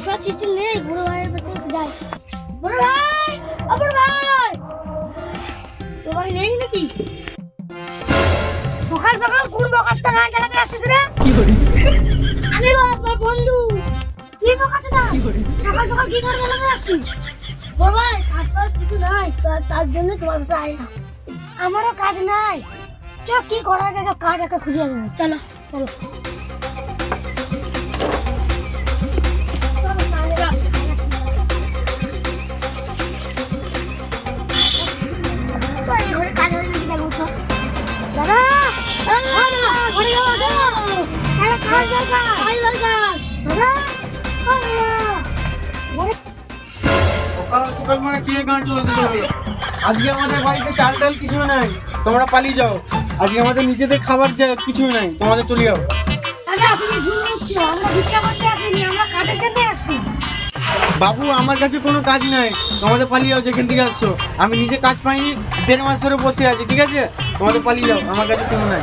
কিছু নেই বুড়ো ভাইয়ের যাই। বুড়ো ভাই ও বুড়ো ভাই। নেই নাকি? সকাল সকাল কোন বকাসটা চালাতে রে। আমি গো আমার বন্ধু। তুই বকাচ্ছ না সকাল সকাল কি করে চালাতে আসছিস? বুড়ো ভাই কাজ কিছু নাই তার জন্য তোমার পাশে আই না। আমারও কাজ নাই। চ কি করা যায় সব কাজ একটা খুঁজে আসব। চলো চলো। আজকে আমাদের বাড়িতে চাল ডাল কিছু নাই। তোমরা পালিয়ে যাও। আজকে আমাদের নিজেদের খাবার কিছু নাই। তোমাদের চলে যাও। বাবু আমার কাছে কোনো কাজ নাই। তোমাদের পালিয়ে যাও যেখান থেকে আসছো। আমি নিজে কাজ পাইনি দেড় মাস ধরে বসে আছি ঠিক আছে? তোমাদের পালিয়ে যাও আমার কাছে কোনো নাই।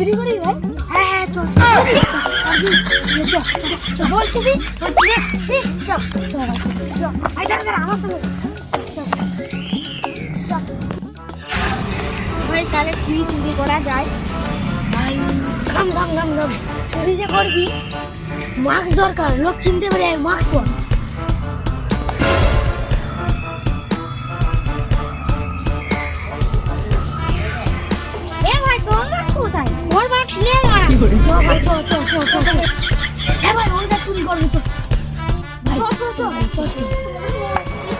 চুরি করি ভাই? হ্যাঁ হ্যাঁ চল চল। চল চল আমার সঙ্গে। ভাই তাহলে কি চুরি করা যায়? ভাই গাম গাম গাম গাম চুরি যে করবি? মাস্ক দরকার লোক চিনতে পারে মাস্ক পর। কোথায়? ওর মাস্ক নিয়ে মারা চল ভাই চল চল চল চল এ ভাই ওইটা চুরি করবি চল ভাই চল চল চল চল চল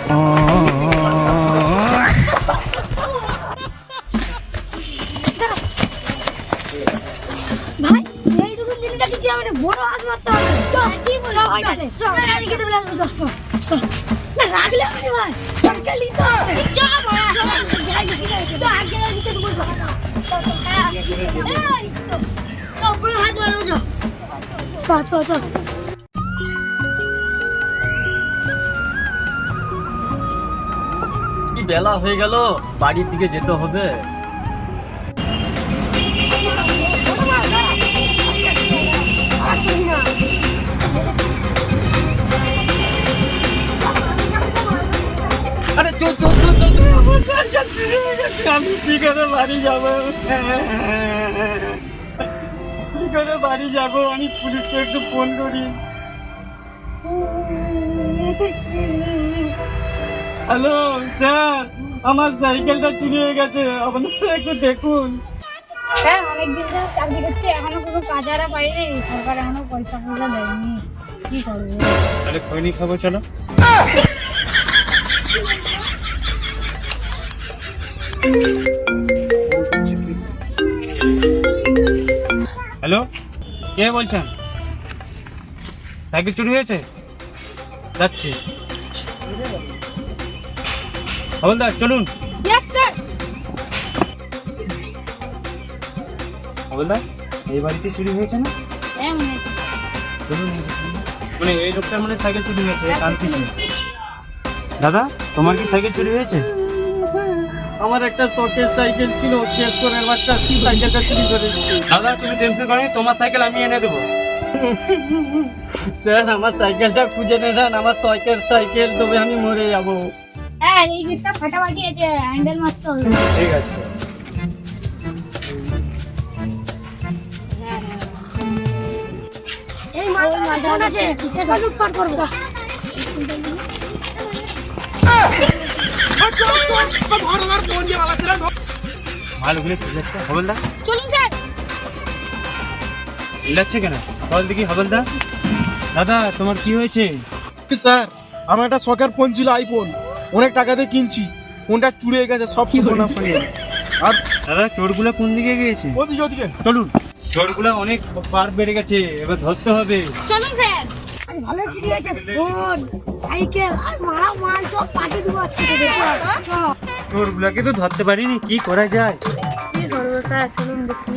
ভাই এইটুকু জিনিসটা কিছু আমাদের বড় হাত মারতে হবে চল কি বলো ভাই চল এদিকে দেবে লাগবে চল চল চল। না রাখলে ভাই চল চল মারা চল কি বেলা হয়ে গেল বাড়ির দিকে যেতে হবে। আরে। আমি কি করে বাড়ি যাব। করে বাড়ি যাব আমি পুলিশকে একটু ফোন করি। হ্যালো স্যার আমার সাইকেলটা চুরি হয়ে গেছে আপনারা একটু দেখুন। স্যার অনেকদিন ধরে চাকরি করছি এখনও কোনো কাজ আরা পাইনি সরকার এখনও পয়সা পয়সা দেয়নি। কি করব? তাহলে খৈনি খাব চলো। হ্যালো কে বলছেন? সাইকেল চুরি হয়েছে? যাচ্ছি। হবলদার চলুন। হবলদার এই বাড়িতে চুরি হয়েছে না? হ্যাঁ মনে মানে এই লোকটার মানে সাইকেল চুরি হয়েছে দাদা তোমার কি সাইকেল চুরি হয়েছে? আমার একটা শখের সাইকেল ছিল শেষ করার বাচ্চা কি সাইকেলটা চুরি করে দাদা তুমি টেনশন করো না, তোমার সাইকেল আমি এনে দেবো। স্যার আমার সাইকেলটা খুঁজে নিয়ে যান আমার শখের সাইকেল তবে আমি মরে যাব। হ্যাঁ এই জিনিসটা ফাটাফাটি আছে হ্যান্ডেল মারতে হবে। ঠিক আছে। এই মালটা আছে। লুটপাট করব। মালগুলো ঠিক হবলদা চলুন স্যার। যাচ্ছে কেন? বল দেখি হবলদা দাদা তোমার কি হয়েছে? স্যার আমার একটা শখের ফোন ছিল আইফোন অনেক টাকা দিয়ে কিনছি। ফোনটা চুরিয়ে গেছে সব সর্বনাশ হয়ে গেছে। আর দাদা চোরগুলো কোন দিকে গিয়েছে? ওদিকে ওদিকে। চলুন। চোরগুলো অনেক পার বেড়ে গেছে এবার ধরতে হবে। চলুন স্যার। ভালো ফোন সাইকেল আর মারা মাল সব পাটি দিব আজকে চল চল। চোরগুলাকে তো ধরতে পারিনি কি করা যায়? কি করব স্যার চলুন দেখি।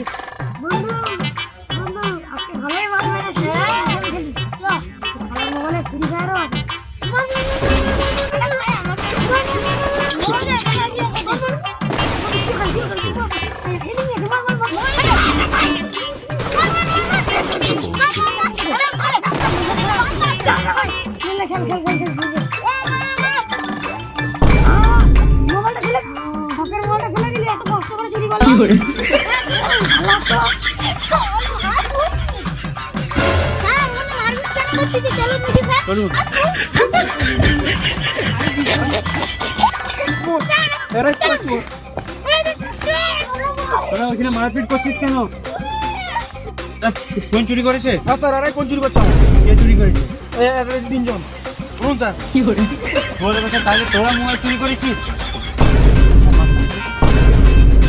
তোরা ওখানে মারপিট করছিস কেন? ফোন চুরি করেছে? হ্যাঁ স্যার কোন চুরি করছে? কে চুরি করেছে? এ, এরা তিনজন বলুন স্যার। বলে? বসে তাহলে তোরা মোবাইল চুরি করেছিস?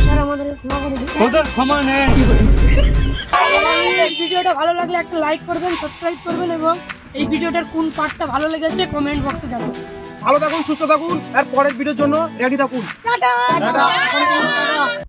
স্যার আমাদের ক্ষমা করে দিন। তোদের ক্ষমা নেই ভিডিওটা ভালো লাগলে একটা লাইক করবেন সাবস্ক্রাইব করবেন এবং এই ভিডিওটার কোন পার্টটা ভালো লেগেছে কমেন্ট বক্সে জানাবেন। ভালো থাকুন সুস্থ থাকুন আর পরের ভিডিওর জন্য রেডি থাকুন। টাটা।